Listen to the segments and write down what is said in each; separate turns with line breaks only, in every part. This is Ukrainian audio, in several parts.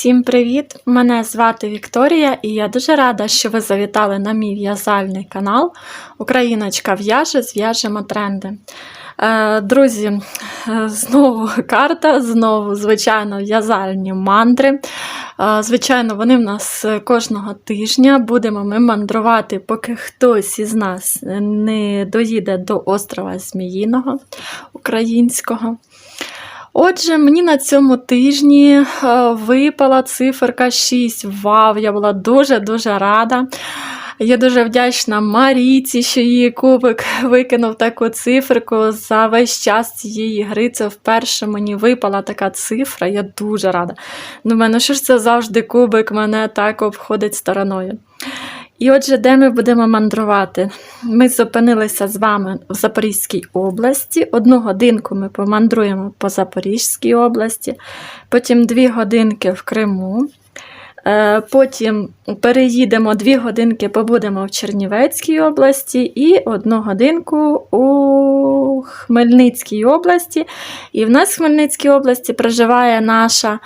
Всім привіт! Мене звати Вікторія, і я дуже рада, що ви завітали на мій в'язальний канал Україночка в'яже, зв'яжемо тренди. Е, Друзі, е, знову карта, знову, звичайно, в'язальні мандри. Е, Звичайно, вони в нас кожного тижня. Будемо ми мандрувати, поки хтось із нас не доїде до острова Зміїного українського. Отже, мені на цьому тижні е, випала циферка 6. Вау, я була дуже-дуже рада. Я дуже вдячна Маріці, що її кубик викинув таку циферку за весь час цієї гри. Це вперше мені випала така цифра. Я дуже рада. Думаю, ну що ж це завжди кубик мене так обходить стороною. І отже, де ми будемо мандрувати? Ми зупинилися з вами в Запорізькій області. Одну годинку ми помандруємо по Запорізькій області, потім дві годинки в Криму. Е, Потім переїдемо дві годинки, побудемо в Чернівецькій області і одну годинку у Хмельницькій області. І в нас в Хмельницькій області проживає наша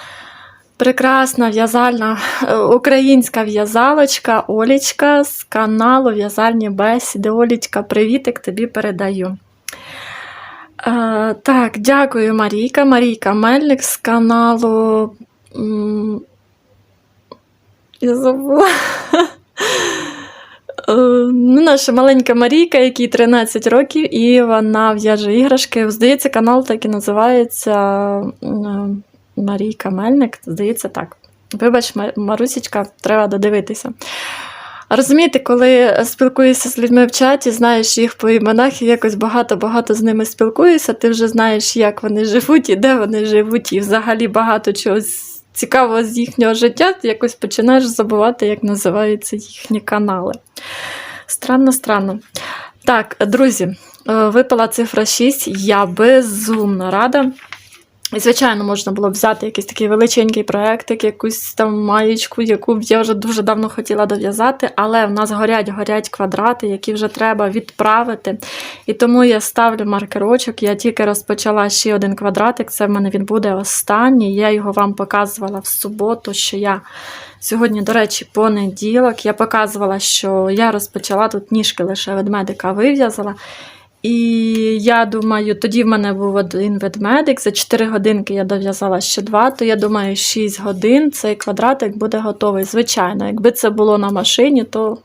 прекрасна в'язальна е, українська в'язалочка Олічка з каналу В'язальні бесіди. Олічка, привітик тобі передаю. Е, так, дякую, Марійка. Марійка Мельник з каналу. Я забула. Е, Ну, наша маленька Марійка, якій 13 років, і вона в'яже іграшки. Здається, канал так і називається Марійка Мельник. Здається, так. Вибач, Ма- Марусічка, треба додивитися. Розумієте, коли спілкуєшся з людьми в чаті, знаєш їх по іменах і якось багато-багато з ними спілкуєшся, ти вже знаєш, як вони живуть і де вони живуть, і взагалі багато чогось цікавого з їхнього життя, ти якось починаєш забувати, як називаються їхні канали. Странно, странно. Так, друзі, е, випала цифра 6. Я безумно рада. Звичайно, можна було взяти якийсь такий величенький проєктик, якусь там маєчку, яку я вже дуже давно хотіла дов'язати, але в нас горять горять квадрати, які вже треба відправити. І тому я ставлю маркерочок. Я тільки розпочала ще один квадратик. Це в мене він буде останній. Я його вам показувала в суботу, що я. Сьогодні, до речі, понеділок. Я показувала, що я розпочала тут ніжки лише ведмедика вив'язала. І я думаю, тоді в мене був один ведмедик. За 4 годинки я дов'язала ще два, то я думаю, 6 годин цей квадратик буде готовий. Звичайно, якби це було на машині, то.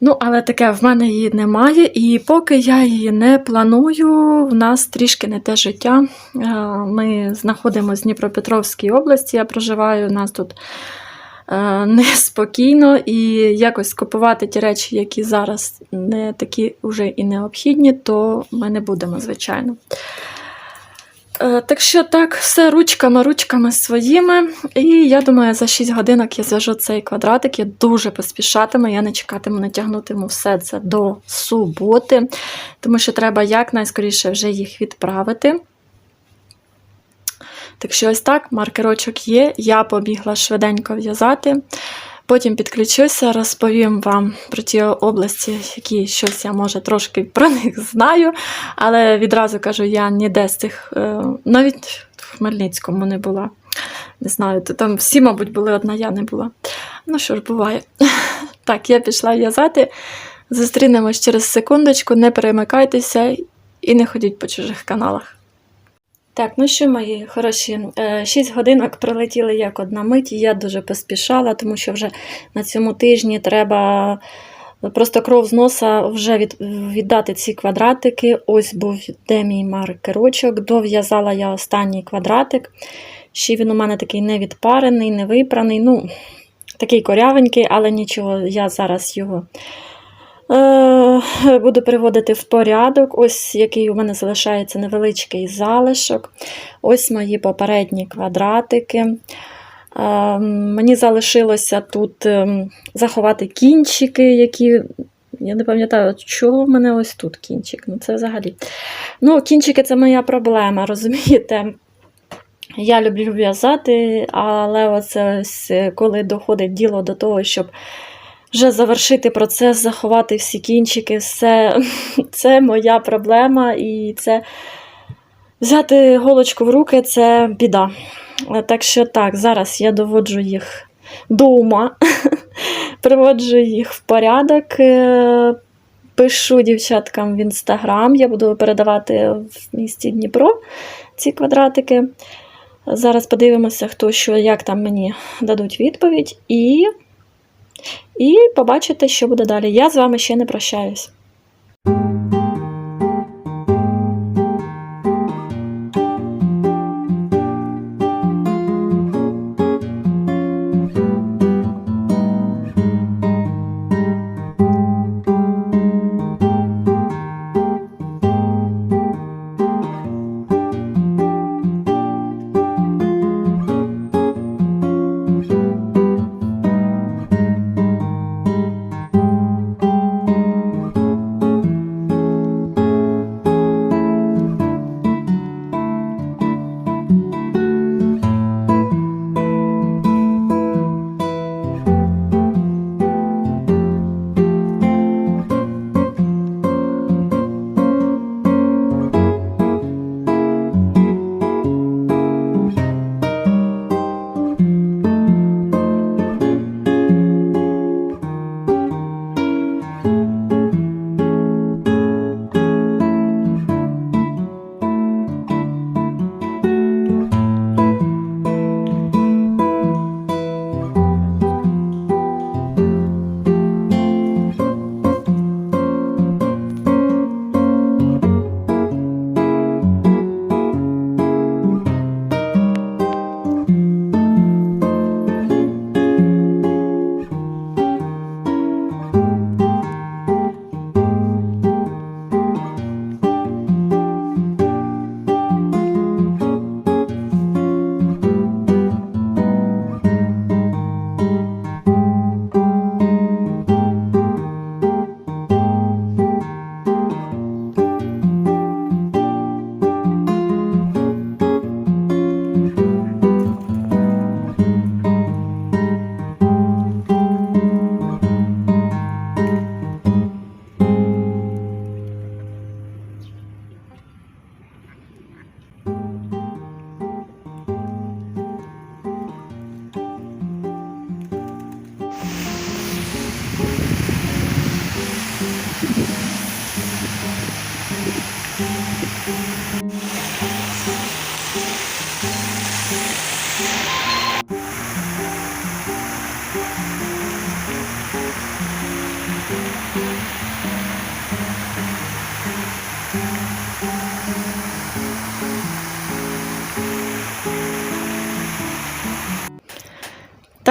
Ну, але таке в мене її немає, і поки я її не планую, в нас трішки не те життя. Е, Ми знаходимося в Дніпропетровській області, я проживаю, у нас тут неспокійно, і якось купувати ті речі, які зараз не такі вже і необхідні, то ми не будемо, звичайно. Е, Так що так, все ручками, ручками своїми. І я думаю, за 6 годинок я зв'яжу цей квадратик. Я дуже поспішатиму, я не чекатиму, не тягнутиму все це до суботи, тому що треба якнайскоріше вже їх відправити. Так що ось так, маркерочок є. Я побігла швиденько в'язати. Потім підключуся, розповім вам про ті області, які щось я може трошки про них знаю. Але відразу кажу, я ніде з цих, е, навіть в Хмельницькому не була. Не знаю, то там всі, мабуть, були, одна я не була. Ну що ж, буває. Так, я пішла в'язати. Зустрінемось через секундочку, не перемикайтеся і не ходіть по чужих каналах. Так, ну що, мої хороші, 6 годинок прилетіли як одна мить, я дуже поспішала, тому що вже на цьому тижні треба просто кров з носа вже від, віддати ці квадратики. Ось був де мій маркерочок. Дов'язала я останній квадратик. Ще він у мене такий не відпарений, не випраний. Ну, такий корявенький, але нічого, я зараз його. Е, Буду приводити в порядок. Ось який у мене залишається невеличкий залишок. Ось мої попередні квадратики. Е, Мені залишилося тут ем, заховати кінчики, які. Я не пам'ятаю, чого в мене ось тут кінчик. Ну, це взагалі. Ну, кінчики це моя проблема, розумієте? Я люблю в'язати, але оце ось, коли доходить діло до того, щоб вже завершити процес, заховати всі кінчики, все це моя проблема, і це Взяти голочку в руки це біда. Так що так, зараз я доводжу їх до ума, приводжу їх в порядок, е, пишу дівчаткам в інстаграм. Я буду передавати в місті Дніпро ці квадратики. Зараз подивимося, хто що, як там мені дадуть відповідь, і, і побачите, що буде далі. Я з вами ще не прощаюсь.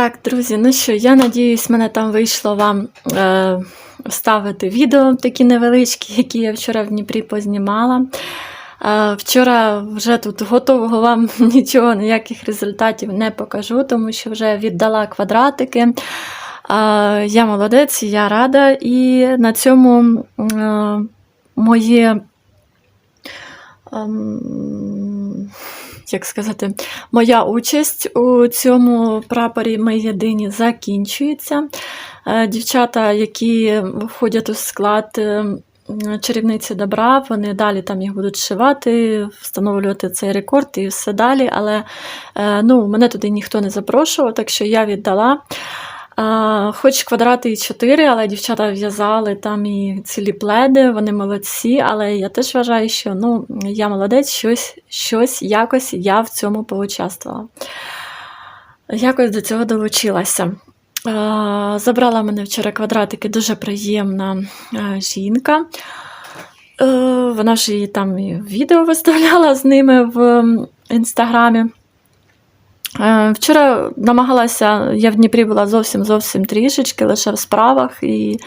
Так, друзі, ну що, я надіюсь, мене там вийшло вам е, вставити відео такі невеличкі, які я вчора в Дніпрі познімала. Е, вчора вже тут готового вам нічого, ніяких результатів не покажу, тому що вже віддала квадратики. Е, я молодець, я рада, і на цьому е, моє. ем, як сказати, моя участь у цьому прапорі ми єдині закінчується. Е, Дівчата, які входять у склад е, чарівниці добра, вони далі там їх будуть шивати, встановлювати цей рекорд і все далі. Але е, ну, мене туди ніхто не запрошував, так що я віддала. Хоч квадрати і 4, але дівчата в'язали там і цілі пледи, вони молодці, але я теж вважаю, що ну, я молодець, щось, щось якось я в цьому поучаствувала. Якось до цього долучилася. Забрала мене вчора квадратики дуже приємна жінка. Е, Вона ж її там відео виставляла з ними в інстаграмі. Е, Вчора намагалася, я в Дніпрі була зовсім зовсім трішечки, лише в справах, і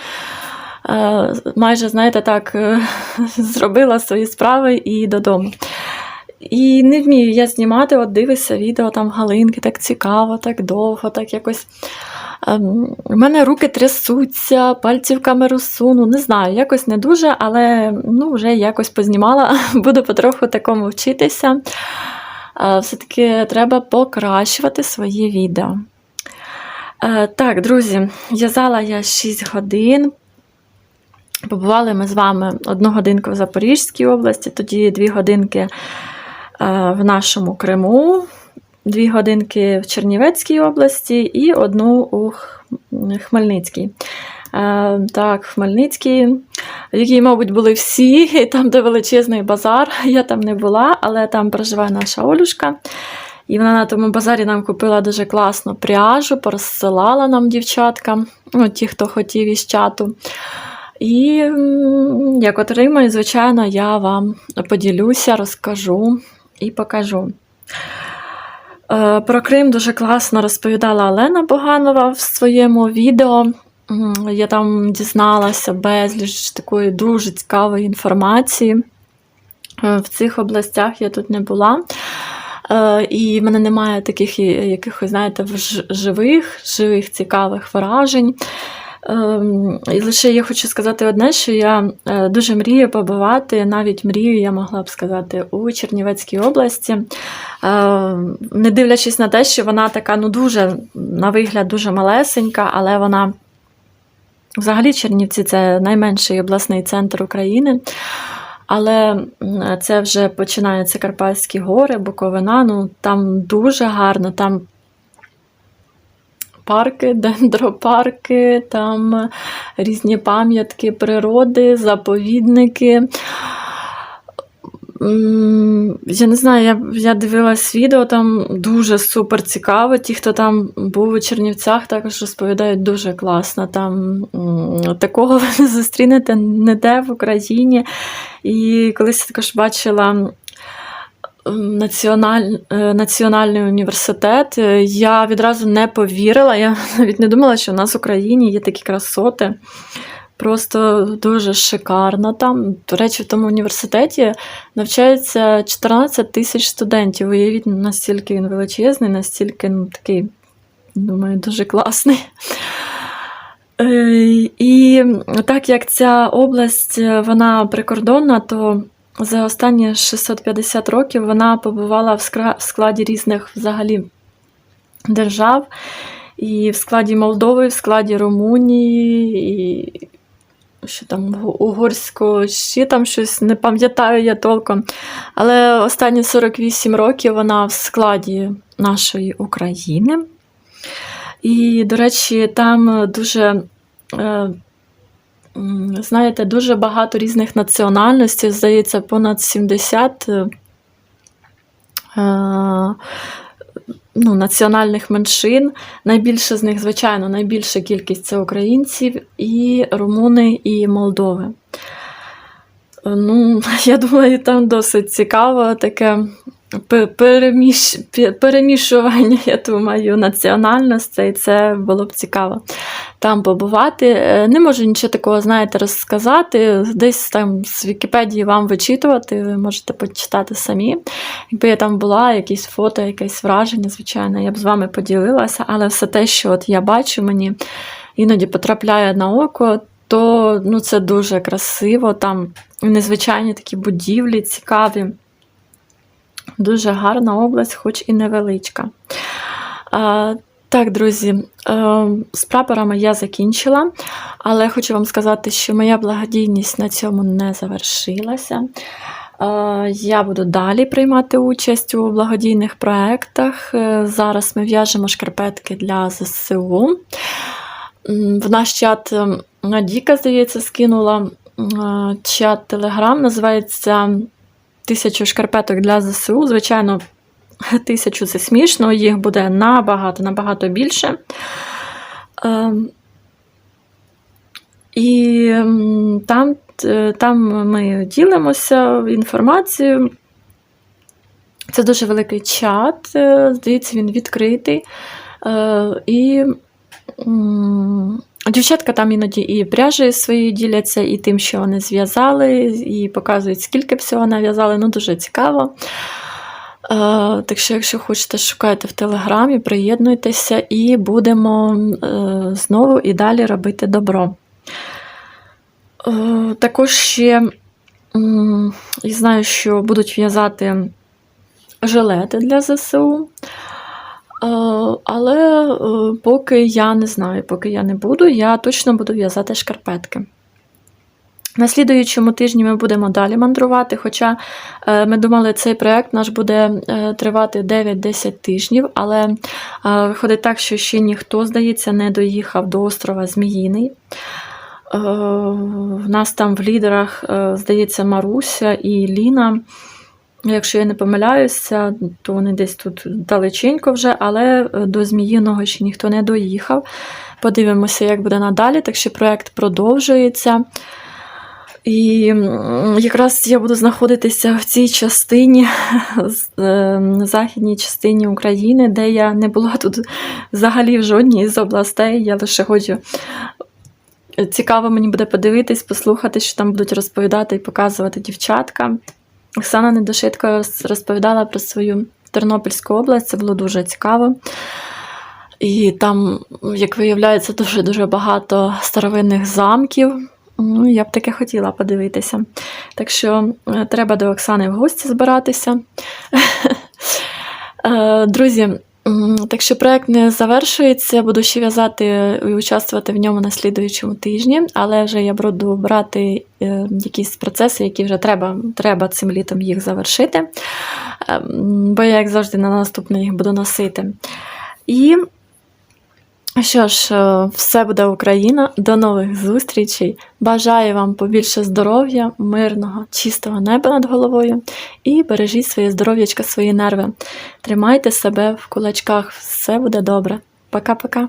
е, майже, знаєте, так, е, зробила свої справи і додому. І не вмію я знімати, от дивишся відео там галинки, так цікаво, так довго, так якось. Ем, У мене руки трясуться, пальці в камеру суну. Не знаю, якось не дуже, але ну, вже якось познімала, буду потроху такому вчитися. Е, Все-таки треба покращувати своє відео. Е, Так, друзі, в'язала я 6 годин. Побували ми з вами одну годинку в Запорізькій області, тоді дві годинки в нашому Криму, дві годинки в Чернівецькій області і одну у Хмельницькій. Е, Так, Хмельницький, в якій, мабуть, були всі, і там, де величезний базар. Я там не була, але там проживає наша Олюшка. І вона на тому базарі нам купила дуже класну пряжу, порозсилала нам дівчатка, ну, ті, хто хотів із чату. І як отримаю, звичайно, я вам поділюся, розкажу і покажу. Е, Про Крим дуже класно розповідала Олена Боганова в своєму відео. Я там дізналася безліч такої дуже цікавої інформації. Е, В цих областях я тут не була. Е, І в мене немає таких якихось, знаєте, живих, живих цікавих вражень. Ем, І лише я хочу сказати одне, що я е, дуже мрію побувати, навіть мрію, я могла б сказати, у Чернівецькій області. Е, Не дивлячись на те, що вона така, ну дуже, на вигляд, дуже малесенька, але вона взагалі Чернівці це найменший обласний центр України. Але це вже починаються Карпатські гори, Буковина. Ну там дуже гарно, там парки, дендропарки, там різні пам'ятки природи, заповідники. Я не знаю, я, я дивилась відео, там дуже супер цікаво. Ті, хто там був у Чернівцях, також розповідають дуже класно. Там такого ви не зустрінете ніде в Україні. І колись я також бачила національ, е, національний університет. Е, Я відразу не повірила. Я навіть не думала, що в нас в Україні є такі красоти. Просто дуже шикарно там. До речі, в тому університеті навчається 14 тисяч студентів. Уявіть, настільки він величезний, настільки ну, такий, думаю, дуже класний. Е, І так як ця область е, вона прикордонна, то за останні 650 років вона побувала в складі різних взагалі держав. І в складі Молдови, в складі Румунії, і що там угорського, ще там щось не пам'ятаю я толком. Але останні 48 років вона в складі нашої України. І, до речі, там дуже, е, знаєте, дуже багато різних національностей, здається, понад 70 е, ну, національних меншин. Найбільше з них, звичайно, найбільша кількість це українців, і румуни, і Молдови. Ну, я думаю, там досить цікаво таке переміш... перемішування, я думаю, національностей. Це було б цікаво там побувати. Е, Не можу нічого такого, знаєте, розказати. Десь там з Вікіпедії вам вичитувати, ви можете почитати самі. Якби я там була, якісь фото, якесь враження, звичайно, я б з вами поділилася, але все те, що от я бачу, мені іноді потрапляє на око, то ну, це дуже красиво. Там незвичайні такі будівлі, цікаві. Дуже гарна область, хоч і невеличка. А, так, друзі, е, з прапорами я закінчила, але хочу вам сказати, що моя благодійність на цьому не завершилася. Е, Я буду далі приймати участь у благодійних проєктах. Е, Зараз ми в'яжемо шкарпетки для ЗСУ. В наш чат Надіка, здається, скинула чат Телеграм, називається Тисячу шкарпеток для ЗСУ. Звичайно, тисячу це смішно, їх буде набагато, набагато більше. Ем, І там, е, там ми ділимося інформацією. Це дуже великий чат, е, здається, він відкритий. Е, І дівчатка там іноді і пряжею свої діляться, і тим, що вони зв'язали, і показують, скільки всього нав'язали. Ну, дуже цікаво. Е, Так що, якщо хочете, шукайте в Телеграмі, приєднуйтеся і будемо е, знову і далі робити добро. Е, Також ще я знаю, що будуть в'язати жилети для ЗСУ. Але е, поки я не знаю, поки я не буду, я точно буду в'язати шкарпетки. На слідуючому тижні ми будемо далі мандрувати, хоча е, ми думали, цей проєкт наш буде е, тривати 9-10 тижнів, але виходить так, що ще ніхто, здається, не доїхав до острова Зміїний. В нас там в лідерах, здається, Маруся і Ліна. Якщо я не помиляюся, то вони десь тут далеченько вже, але е, до Зміїного ще ніхто не доїхав. Подивимося, як буде надалі. Так що проєкт продовжується. І якраз я буду знаходитися в цій частині, е, західній частині України, де я не була тут взагалі в жодній з областей. Я лише хочу. Цікаво мені буде подивитись, послухати, що там будуть розповідати і показувати дівчатка. Оксана Недошитко розповідала про свою Тернопільську область, це було дуже цікаво. І там, як виявляється, дуже-дуже багато старовинних замків. Ну, я б таке хотіла подивитися. Так що е, треба до Оксани в гості збиратися. Е, Друзі, так що проект не завершується, буду ще в'язати і участвувати в ньому на слідуючому тижні, але вже я буду брати е, якісь процеси, які вже треба, треба цим літом їх завершити. Е, Бо я, як завжди, на наступний їх буду носити. І що ж, е, все буде Україна. До нових зустрічей. Бажаю вам побільше здоров'я, мирного, чистого неба над головою і бережіть своє здоров'ячко, свої нерви. Тримайте себе в кулачках, все буде добре. Пока-пока.